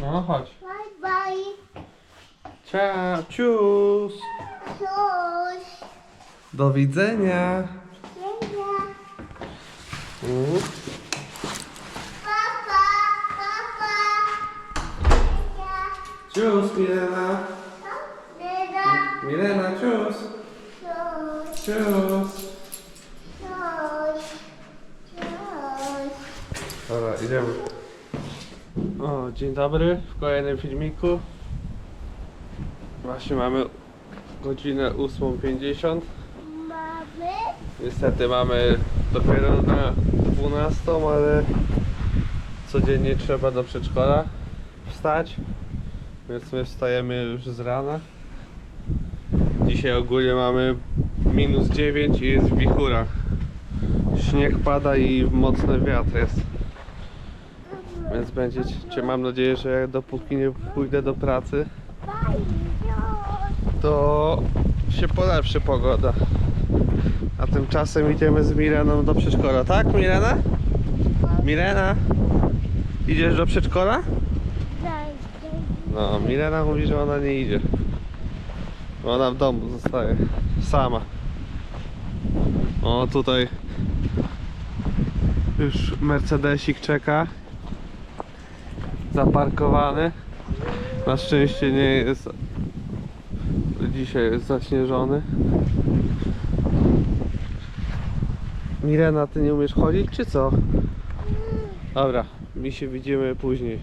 No chodź. Bye bye. Ciao, cius. Cześć. Do widzenia. Dziękuję. Mm. Papa, papa. Dziękuję. Cius, Milena. Deda. Milena, cius. Cześć. Cius. Cześć. Cześć. Dobra, idziemy. O, dzień dobry w kolejnym filmiku. Właśnie mamy godzinę 8.50. Mamy? Niestety mamy dopiero na 12, ale codziennie trzeba do przedszkola wstać. Więc my wstajemy już z rana. Dzisiaj ogólnie mamy minus 9 i jest wichura. Śnieg pada i mocny wiatr jest. Więc będziecie, mam nadzieję, że jak dopóki nie pójdę do pracy, to się polepszy pogoda. A tymczasem idziemy z Mileną do przedszkola, tak Milena? Milena? Idziesz do przedszkola? No, Milena mówi, że ona nie idzie. Ona w domu zostaje. Sama. O, tutaj już Mercedesik czeka. Zaparkowany. Na szczęście nie jest Dzisiaj jest zaśnieżony. Mirena, ty nie umiesz chodzić, czy co? Dobra, mi się widzimy później.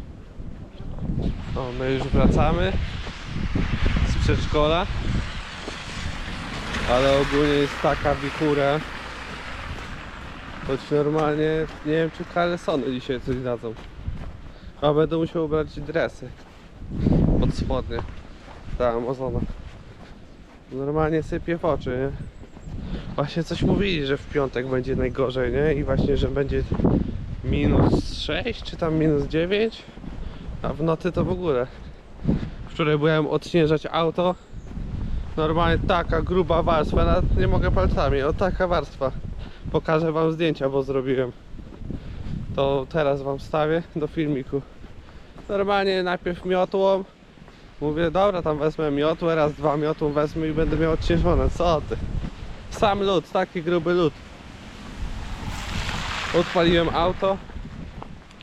O, my już wracamy z przedszkola. Ale ogólnie jest taka wichura. Choć normalnie nie wiem czy kalesony dzisiaj coś dadzą. A będę musiał ubrać dresy pod spodnie. Ta Amazona. Normalnie sypie w oczy, nie? Właśnie coś mówili, że w piątek będzie najgorzej, nie? I właśnie, że będzie minus 6 czy tam minus 9 A w nocy to w ogóle Wczoraj byłem odśnieżać auto Normalnie taka gruba warstwa, nawet nie mogę palcami, o taka warstwa Pokażę wam zdjęcia, bo zrobiłem To teraz wam wstawię do filmiku Normalnie najpierw miotłą Mówię, dobra, tam wezmę miotłę, raz, dwa miotłą wezmę i będę miał odciężone. Co ty? Sam lód, taki gruby lód. Odpaliłem auto,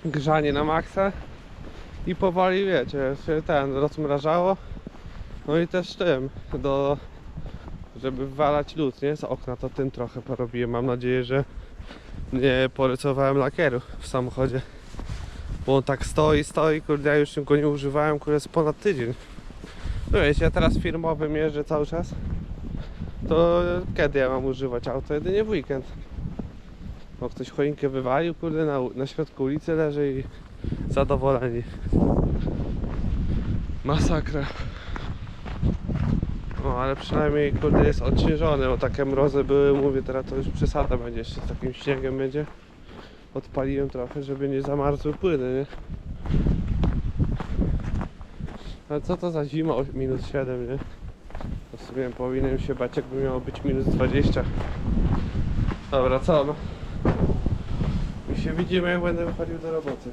grzanie na maksa i powoli, wiecie, się ten, rozmrażało. No i też tym, do, żeby wywalać lód, nie? Z okna to tym trochę porobiłem. Mam nadzieję, że nie porysowałem lakieru w samochodzie. Bo on tak stoi, stoi, kurde, ja już go nie używałem, kurde, jest ponad tydzień. No wiecie, ja teraz firmowym jeżdżę cały czas. To kiedy ja mam używać auto? Jedynie w weekend. Bo ktoś choinkę wywalił, kurde, na, na środku ulicy leży i zadowoleni. Masakra. No, ale przynajmniej, kurde, jest odśnieżony, bo takie mrozy były, mówię, teraz to już przesada będzie, jeszcze z takim śniegiem będzie odpaliłem trochę, żeby nie zamarzły płyny, nie? Ale co to za zima? Minus 7, nie? W sumie powinienem się bać, jakby miało być minus 20. Dobra, co? No? My się widzimy, jak będę wychodził do roboty.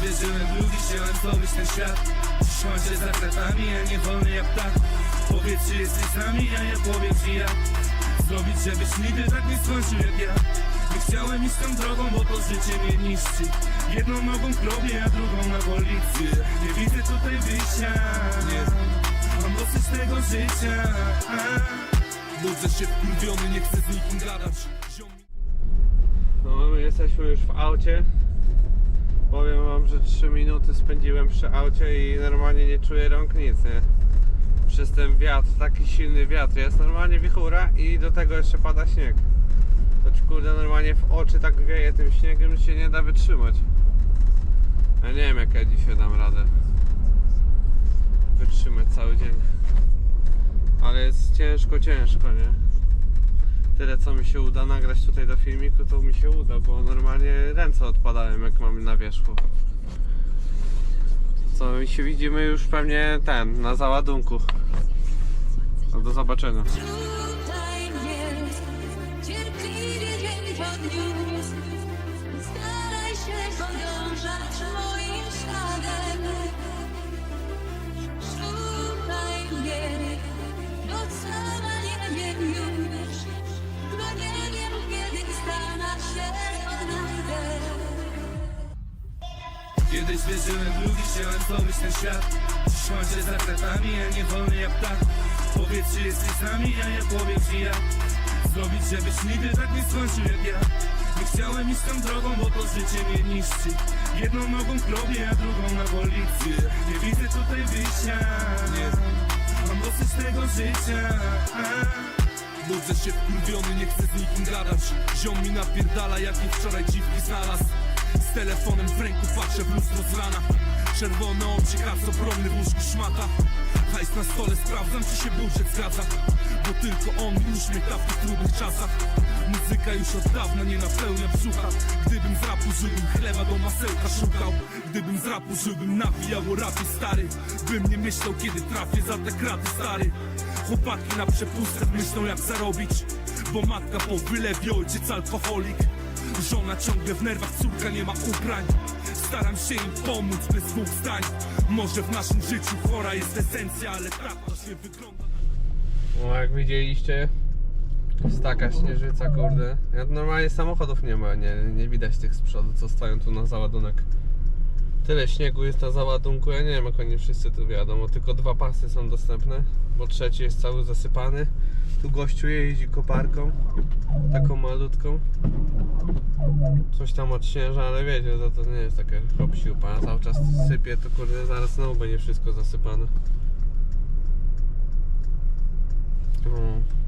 Kiedyś wierzyłem w ludzi, chciałem zdobyć ten świat. Trzymam się za kratami, a nie wolny jak ptak. Powiedz, czy jesteś z nami, a ja powiem ci jak Zrobić, żebyś nigdy tak nie skończył jak ja. Nie chciałem iść tą drogą, bo to życie mnie niszczy. Jedną nogą w grobie, a drugą na wolicy Nie widzę tutaj wyjścia, nie Mam dosyć tego życia. Budzę się wkurwiony, nie chcę z nikim gadać. No, my jesteśmy już w aucie. Powiem wam, że 3 minuty spędziłem przy aucie i normalnie nie czuję rąk nic, nie? Przez ten wiatr, taki silny wiatr jest, normalnie wichura i do tego jeszcze pada śnieg. To ci kurde normalnie w oczy tak wieje tym śniegiem, że się nie da wytrzymać. Ja nie wiem jak ja dzisiaj dam radę wytrzymać cały dzień. Ale jest ciężko, ciężko, nie? Tyle co mi się uda nagrać tutaj do filmiku, to mi się uda, bo normalnie ręce odpadają jak mamy na wierzchu. Co, i się widzimy już pewnie ten, na załadunku. No do zobaczenia. Cierpliwie dzień po. Staraj się podążać Kiedyś wierzyłem w ludzi, chciałem zdobyć ten świat. Dziś chodzę za kratami, a nie wolny jak ptak. Powiedz, czy jesteś z nami, a ja powiem ci jak Zrobić, żebyś nigdy tak nie skończył jak ja. Nie chciałem iść tą drogą, bo to życie mnie niszczy. Jedną nogą w a drugą na policję Nie widzę tutaj wyjścia, nie Mam dosyć tego życia. Budzę się wkurwiony, nie chcę z nikim gadać. Ziom mi napierdala, jak wczoraj dziwki znalazł Telefonem w ręku patrzę w lustro z rana. Czerwone oczy, kac obronny w łóżku szmata. Hajs na stole, sprawdzam czy się budżet zgadza. Bo tylko on mi uśmiecha w tych trudnych czasach. Muzyka już od dawna nie napełnia brzucha. Gdybym z rapu żył, bym chleba do masełka szukał. Gdybym z rapu żył, bym nawijał o rapie stary. Bym nie myślał kiedy trafię za te kraty stary. Chłopaki na przepustach myślą jak zarobić. Bo matka po wylewie, ojciec alkoholik Żona ciągle w nerwach, córka nie ma ubrań Staram się im pomóc bez dwóch zdań Może w naszym życiu chora jest esencja, ale tak właśnie wygląda No jak widzieliście, jest taka śnieżyca, kurde. Ja normalnie samochodów nie ma, nie, nie widać tych z przodu, co stoją tu na załadunek. Tyle śniegu jest na załadunku, ja nie wiem jak oni wszyscy tu wiadomo, tylko dwa pasy są dostępne, bo trzeci jest cały zasypany. Tu gościu jeździ koparką, taką malutką. Coś tam odśnieża, ale wiecie, to, to nie jest takie hop siupa, cały czas sypie, to kurde zaraz znowu będzie wszystko zasypane. No,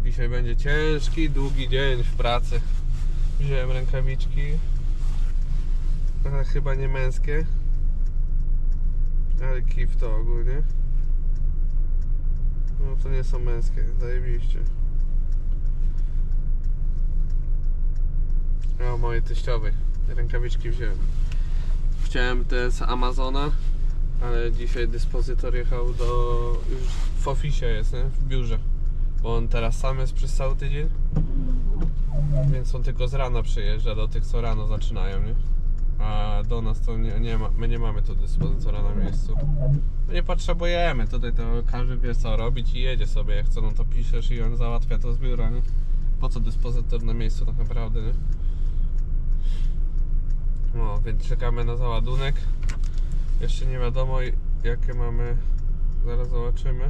dzisiaj będzie ciężki, długi dzień w pracy. Wziąłem rękawiczki. Ale chyba nie męskie. Ale kif to ogólnie. No to nie są męskie, zajebiście. O, mojej teściowej. Rękawiczki wziąłem. Chciałem te z Amazona, ale dzisiaj dyspozytor jechał do... już w oficie jest, nie? W biurze. Bo on teraz sam jest przez cały tydzień. Więc on tylko z rana przyjeżdża do tych, co rano zaczynają, nie? A do nas to nie, nie ma, my nie mamy tu dyspozytora na miejscu. My nie potrzebujemy, tutaj to każdy wie co robić i jedzie sobie, jak co no to piszesz i on załatwia to z biura, nie? Po co dyspozytor na miejscu tak naprawdę, nie? No, więc czekamy na załadunek. Jeszcze nie wiadomo jakie mamy, zaraz zobaczymy.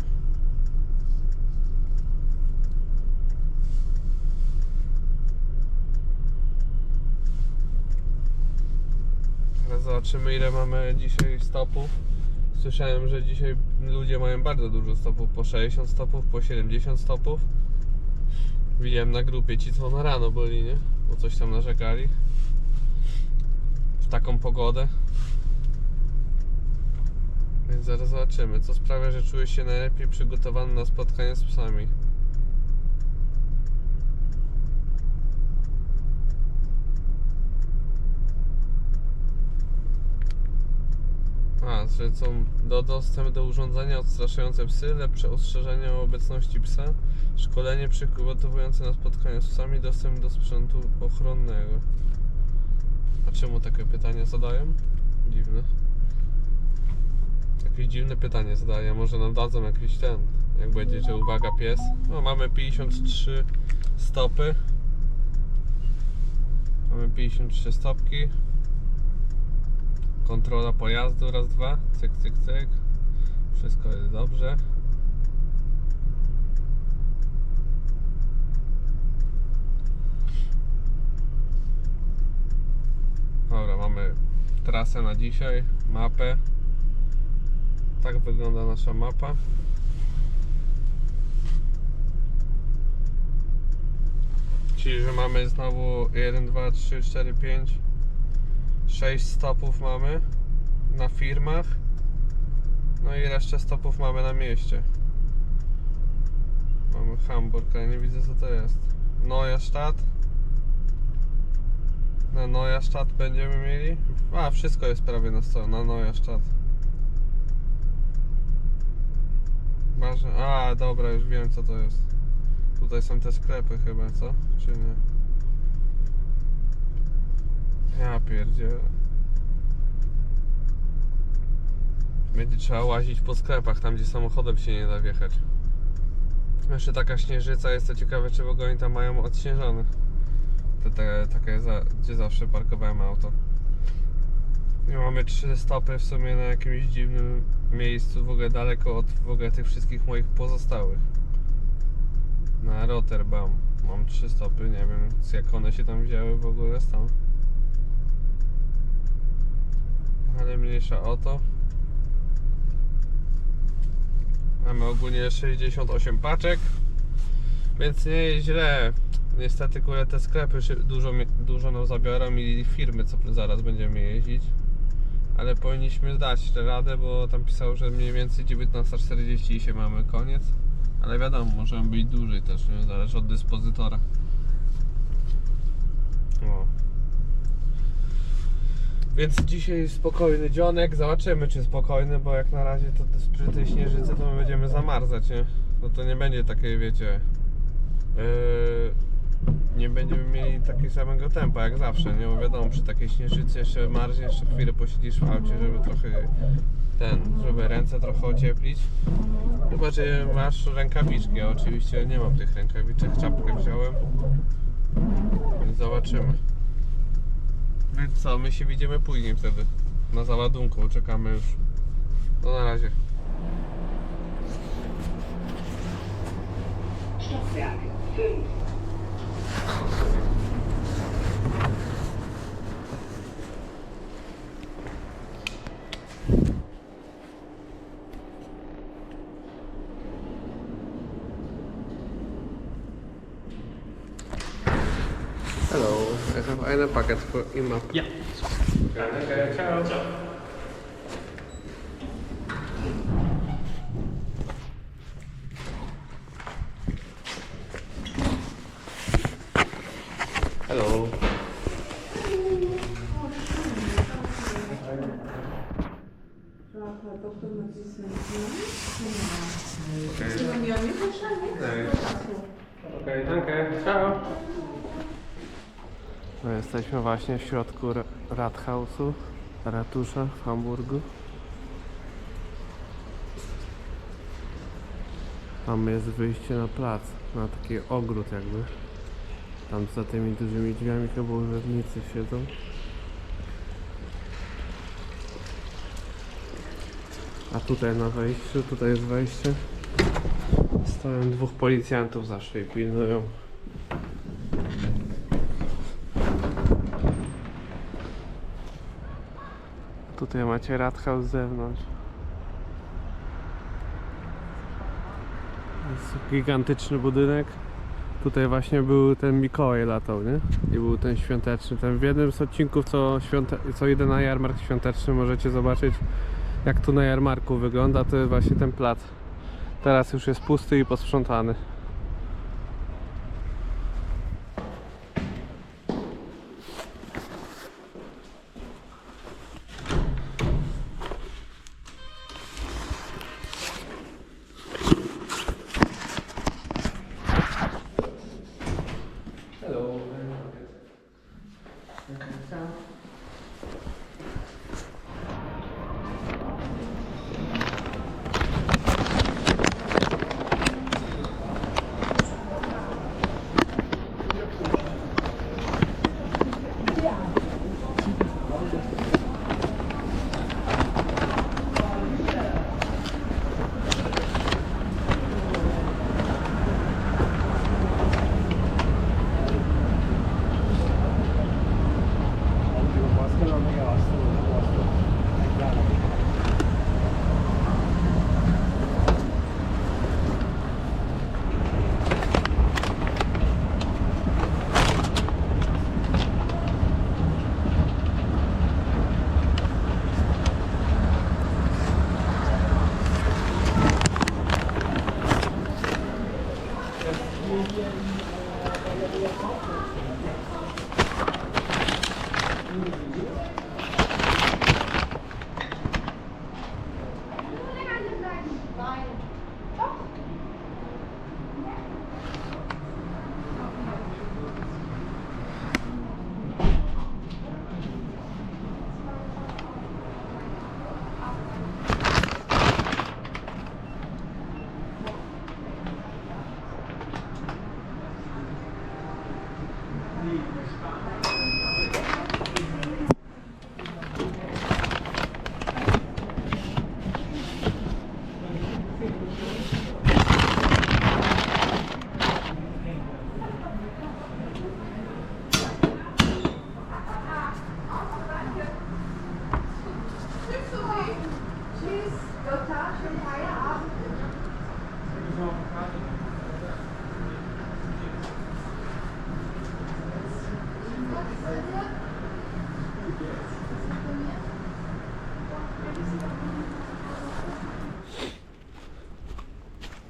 Zobaczymy ile mamy dzisiaj stopów. Słyszałem, że dzisiaj ludzie mają bardzo dużo stopów, po 60 stopów, po 70 stopów. Widziałem na grupie ci co na rano byli, nie? Bo coś tam narzekali. W taką pogodę. Więc zaraz zobaczymy, co sprawia, że czuję się najlepiej przygotowany na spotkanie z psami. Że są do dostęp do urządzenia odstraszające psy, lepsze ostrzeżenie o obecności psa, szkolenie przygotowujące na spotkanie z psami, dostęp do sprzętu ochronnego. A czemu takie pytania zadają? Dziwne. Jakieś dziwne pytanie zadaję, może nam dadzą jakiś ten, jak będzie, że uwaga pies. No mamy 53 stopy. Mamy 53 stopki. Kontrola pojazdu, raz, dwa, cyk, cyk, cyk. Wszystko jest dobrze. Dobra, mamy trasę na dzisiaj, mapę. Tak wygląda nasza mapa. Czyli, że mamy znowu 1, 2, 3, 4, 5 6 stopów mamy na firmach. No i resztę stopów mamy na mieście. Mamy Hamburg, ale nie widzę co to jest. Neustadt. Na Neustadt będziemy mieli? A, wszystko jest prawie na stole, na Neustadt. A, dobra, już wiem co to jest. Tutaj są te sklepy chyba, co? Czy nie? Ja pierdzielę. Będzie trzeba łazić po sklepach, tam gdzie samochodem się nie da wjechać. Jeszcze taka śnieżyca jest, to ciekawe czy w ogóle oni tam mają odśnieżone. To te, takie, za, gdzie zawsze parkowałem auto. I mamy trzy stopy w sumie na jakimś dziwnym miejscu, w ogóle daleko od w ogóle tych wszystkich moich pozostałych. Na Rotterdam mam trzy stopy, nie wiem jak one się tam wzięły w ogóle stąd. Ale mniejsza o to. Mamy ogólnie 68 paczek, więc nie jest źle. Niestety kurde te sklepy dużo, dużo nam zabiorą i firmy, co zaraz będziemy jeździć. Ale powinniśmy dać radę, bo tam pisało, że mniej więcej 19.40 i się mamy koniec. Ale wiadomo, możemy być dłużej też, nie? Zależy od dyspozytora. O. Więc dzisiaj spokojny dzionek, zobaczymy czy spokojny, bo jak na razie to przy tej śnieżycy to my będziemy zamarzać, nie? No to nie będzie takiej, wiecie, yy, nie będziemy mieli takiego samego tempa jak zawsze, nie? Bo wiadomo, przy takiej śnieżycy jeszcze marznie, jeszcze chwilę posiedzisz w aucie, żeby trochę ten, żeby ręce trochę ocieplić. Chyba, że masz rękawiczki, ja oczywiście nie mam tych rękawiczek, czapkę wziąłem, więc zobaczymy. Więc co, my się widzimy później wtedy. Na załadunku, czekamy już. To na razie. Stockwerk 5. and a bucket for. Yeah. Właśnie w środku Ra- Rathausu, ratusza w Hamburgu. Tam jest wyjście na plac, na taki ogród jakby. Tam za tymi dużymi drzwiami chyba urzędnicy siedzą. A tutaj na wejściu, tutaj jest wejście. Stoją dwóch policjantów zawsze i pilnują. Tutaj macie Rathaus z zewnątrz. Jest gigantyczny budynek. Tutaj właśnie był ten Mikołaj latał, nie? I był ten świąteczny. Ten w jednym z odcinków, co, świąte... co idę na jarmark świąteczny, możecie zobaczyć jak tu na jarmarku wygląda. To jest właśnie ten plac. Teraz już jest pusty i posprzątany.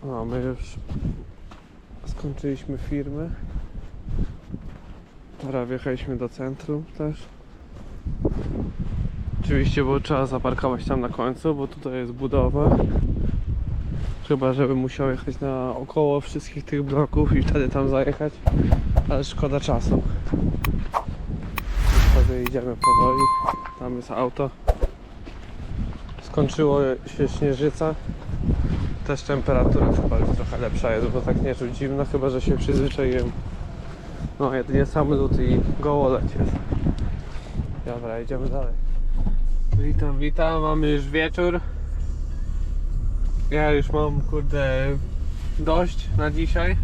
No, my już skończyliśmy firmy. Teraz wjechaliśmy do centrum też. Oczywiście było trzeba zaparkować tam na końcu, bo tutaj jest budowa. Chyba, żeby musiał jechać na około wszystkich tych bloków i wtedy tam zajechać. Ale szkoda czasu. Sobie idziemy powoli. Tam jest auto. Skończyło się śnieżyca. Też temperatura chyba już trochę lepsza jest, bo tak nie czuć zimno, chyba że się przyzwyczaiłem. No jedynie sam lód i gołoleć jest. Dobra, idziemy dalej. Witam, witam, mamy już wieczór. Ja już mam kurde dość na dzisiaj.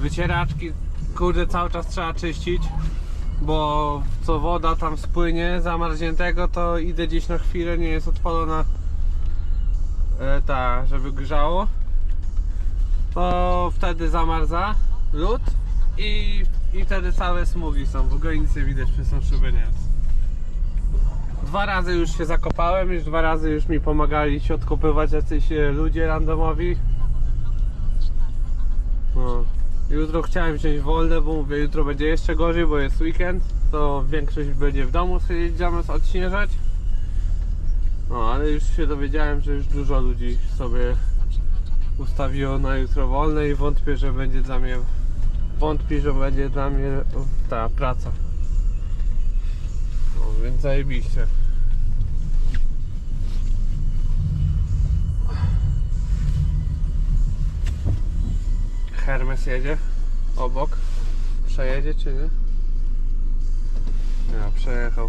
Wycieraczki kurde cały czas trzeba czyścić, bo co woda tam spłynie zamarzniętego to idę gdzieś na chwilę, nie jest odpalona ta, żeby grzało, to wtedy zamarza lód i, i wtedy całe smugi są. W ogóle nic nie widać przez tą szybę, nie Dwa razy już się zakopałem, już dwa razy już mi pomagali się odkopywać jacyś e, ludzie randomowi. No. Jutro chciałem wziąć wolne, bo mówię, jutro będzie jeszcze gorzej, bo jest weekend. To większość będzie w domu siedzieć zamiast odśnieżać. No, ale już się dowiedziałem, że już dużo ludzi sobie ustawiło na jutro wolne i wątpię, że będzie dla mnie że będzie dla mnie ta praca. No, więc zajebiście. Hermes jedzie obok. Przejedzie czy nie? Ja, przejechał.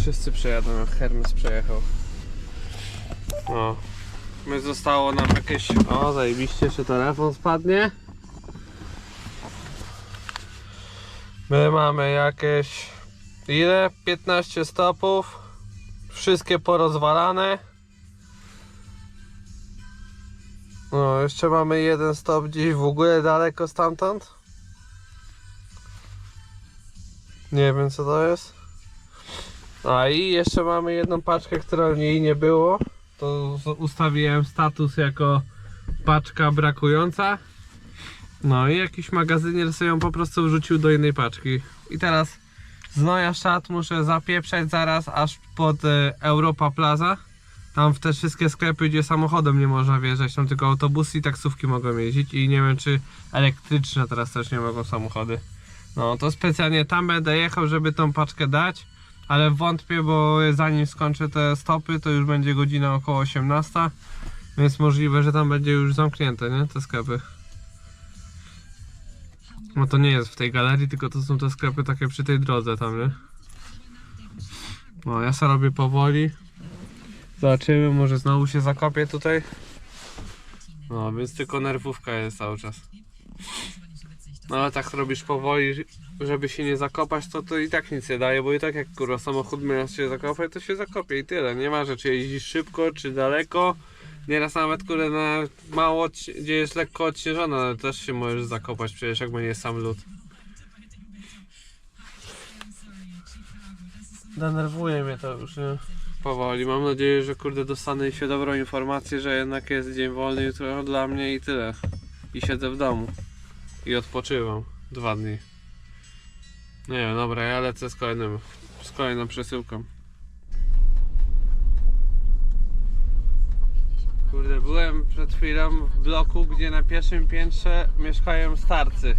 Wszyscy przejadą, jak Hermes przejechał. O. My zostało nam jakieś... O, zajebiście, czy telefon spadnie? My mamy jakieś... Ile? 15 stopów. Wszystkie porozwalane. No, jeszcze mamy jeden stop gdzieś w ogóle daleko stamtąd. Nie wiem co to jest. A i jeszcze mamy jedną paczkę, która niej nie było. To ustawiłem status jako paczka brakująca. No i jakiś magazynier sobie ją po prostu wrzucił do innej paczki. I teraz z Szat muszę zapieprzać zaraz aż pod e, Europa Plaza. Tam w te wszystkie sklepy, gdzie samochodem nie można wjeżdżać, tam tylko autobusy i taksówki mogą jeździć i nie wiem czy elektryczne teraz też nie mogą samochody. No to specjalnie tam będę jechał, żeby tą paczkę dać, ale wątpię, bo zanim skończę te stopy, to już będzie godzina około 18, więc możliwe, że tam będzie już zamknięte, nie? Te sklepy. No to nie jest w tej galerii, tylko to są te sklepy takie przy tej drodze tam, nie? No ja sobie robię powoli. Zobaczymy, może znowu się zakopię tutaj. No, więc tylko nerwówka jest cały czas. No ale tak robisz powoli, żeby się nie zakopać, to to i tak nic nie daje, bo i tak jak kurwa samochód miał się zakopać, to się zakopie i tyle. Nie ma, że czy jeździsz szybko, czy daleko. Nieraz nawet kurde na mało, gdzie jest lekko odśnieżone, ale też się możesz zakopać przecież jak będzie sam lód. Denerwuje mnie to już, nie? Powoli. Mam nadzieję, że kurde dostanę się dobrą informację, że jednak jest dzień wolny jutro dla mnie i tyle. I siedzę w domu. I odpoczywam. Dwa dni. Nie wiem, dobra, ja lecę z kolejnym, z kolejną przesyłką. Kurde, byłem przed chwilą w bloku, gdzie na pierwszym piętrze mieszkają starcy.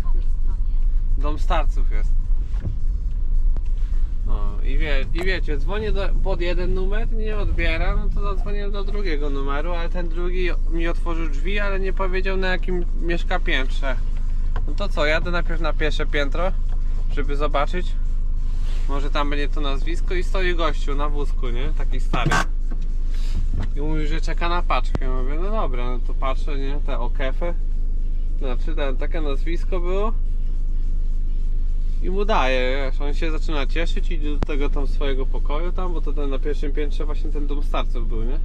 Dom starców jest. No i, wie, i wiecie, dzwonię do, pod jeden numer, nie odbiera, no to zadzwonię do drugiego numeru, ale ten drugi mi otworzył drzwi, ale nie powiedział na jakim mieszka piętrze. No to co, jadę najpierw na pierwsze piętro, żeby zobaczyć. Może tam będzie to nazwisko i stoi gościu na wózku, nie? Taki stary. I mówi, że czeka na paczkę. Mówię, no dobra, no to patrzę, nie? Te okefy. Znaczy, ten, takie nazwisko było. I mu daje, wiesz, on się zaczyna cieszyć, idzie do tego tam swojego pokoju tam, bo to ten na pierwszym piętrze właśnie ten dom starców był, nie?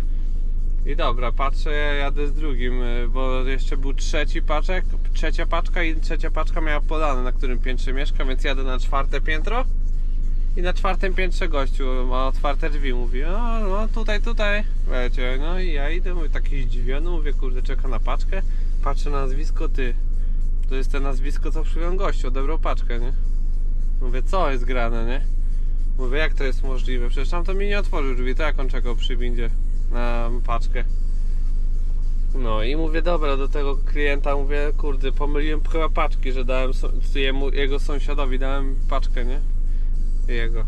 I dobra, patrzę, ja jadę z drugim, y, bo jeszcze był trzeci paczek, trzecia paczka i trzecia paczka miała podane, na którym piętrze mieszka, więc jadę na czwarte piętro. I na czwartym piętrze gościu ma otwarte drzwi, mówi, no, no tutaj, tutaj, wiecie, no i ja idę, mówię, taki zdziwiony, mówię, kurde, czeka na paczkę, patrzę na nazwisko, ty, to jest to nazwisko, co przyjął gościu, odebrał paczkę, nie? Mówię, co jest grane, nie? Mówię, jak to jest możliwe? Przecież tam to mi nie otworzył drzwi, to jak on czekał przy windzie na paczkę. No i mówię, dobra, do tego klienta mówię, kurde, pomyliłem chyba paczki, że dałem jemu, jego sąsiadowi, dałem paczkę, nie? Jego.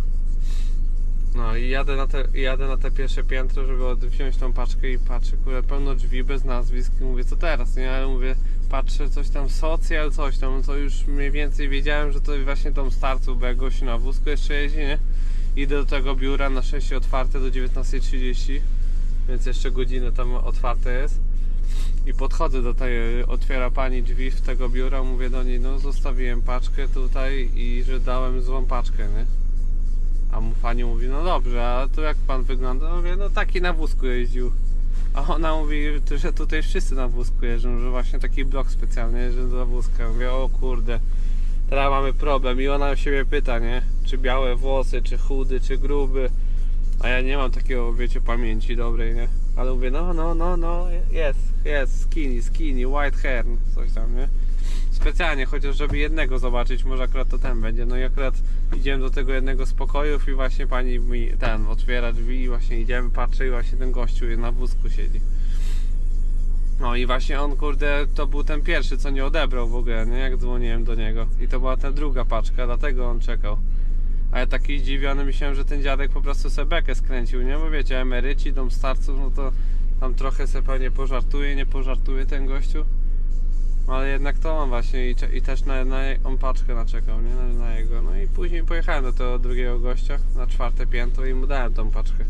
No i jadę na te, jadę na te pierwsze piętro, żeby wziąć tą paczkę i patrzę, kurde, pełno drzwi bez nazwisk i mówię, co teraz, nie? Ale mówię, patrzę, coś tam socjal, coś tam, to już mniej więcej wiedziałem, że to właśnie dom starców, bo jak na wózku jeszcze jeździ, nie? Idę do tego biura na 6 otwarte do 19.30, więc jeszcze godzinę tam otwarte jest. I podchodzę do tej, otwiera pani drzwi w tego biura, mówię do niej, no zostawiłem paczkę tutaj i że dałem złą paczkę, nie? A mu pani mówi, no dobrze, a to jak pan wygląda? Mówię, no taki na wózku jeździł. A ona mówi, że tutaj wszyscy na wózku jeżdżą, że właśnie taki blok specjalny jeżdżą na wózka. Mówię, o kurde, teraz mamy problem. I ona się mnie pyta, nie? Czy białe włosy, czy chudy, czy gruby. A ja nie mam takiego, wiecie, pamięci dobrej, nie? Ale mówię, no, no, no, no, jest, jest, skinny, skinny, white hair, coś tam, nie? Specjalnie, chociaż żeby jednego zobaczyć, może akurat to ten będzie. No i akurat idziemy do tego jednego z pokojów i właśnie pani mi ten otwiera drzwi i właśnie idziemy, patrzę i właśnie ten gościu na wózku siedzi. No i właśnie on, kurde, to był ten pierwszy, co nie odebrał w ogóle, nie? Jak dzwoniłem do niego. I to była ta druga paczka, dlatego on czekał. A ja taki zdziwiony myślałem, że ten dziadek po prostu sobie bekę skręcił, nie? Bo wiecie, emeryci, dom starców, no to tam trochę sobie pewnie pożartuje, nie pożartuje ten gościu. Ale jednak to on właśnie i, i też na, na on paczkę naczekał, nie? Na, na jego. No i później pojechałem do tego drugiego gościa na czwarte piętro i mu dałem tą paczkę.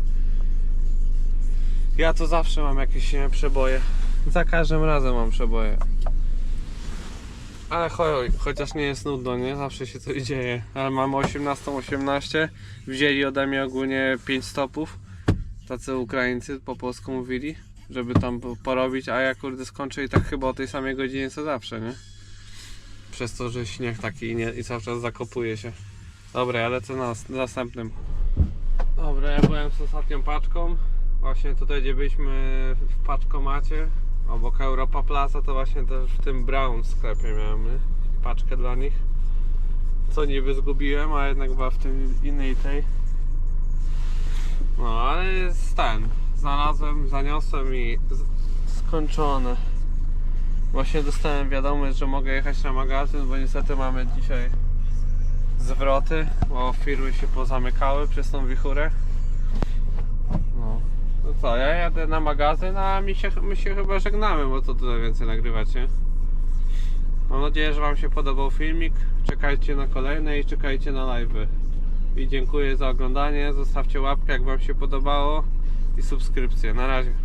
Ja to zawsze mam jakieś przeboje. Za każdym razem mam przeboje. Ale cho chociaż nie jest nudno, nie? Zawsze się coś dzieje. Ale mamy 18.18. 18. Wzięli ode mnie ogólnie 5 stopów. Tacy Ukraińcy po polsku mówili. Żeby tam po- porobić, a ja kurde skończę i tak chyba o tej samej godzinie co zawsze, nie? Przez to, że śnieg taki i, nie, i cały czas zakopuje się. Dobra, ja lecę na, nas- następnym. Dobra, ja byłem z ostatnią paczką. Właśnie tutaj, gdzie byliśmy w paczkomacie, obok Europa Plaza, to właśnie też w tym Brown sklepie miałem nie? paczkę dla nich. Co niby zgubiłem, a jednak była w tym innej tej. No, ale jest ten. Znalazłem, zaniosłem i skończone. Właśnie dostałem wiadomość, że mogę jechać na magazyn, bo niestety mamy dzisiaj zwroty, bo firmy się pozamykały przez tą wichurę. Co, ja jadę na magazyn, a mi się, my się chyba żegnamy, bo co tutaj więcej nagrywać, nie? Mam nadzieję, że Wam się podobał filmik. Czekajcie na kolejne i czekajcie na live'y. I dziękuję za oglądanie. Zostawcie łapkę, jak Wam się podobało i subskrypcję. Na razie.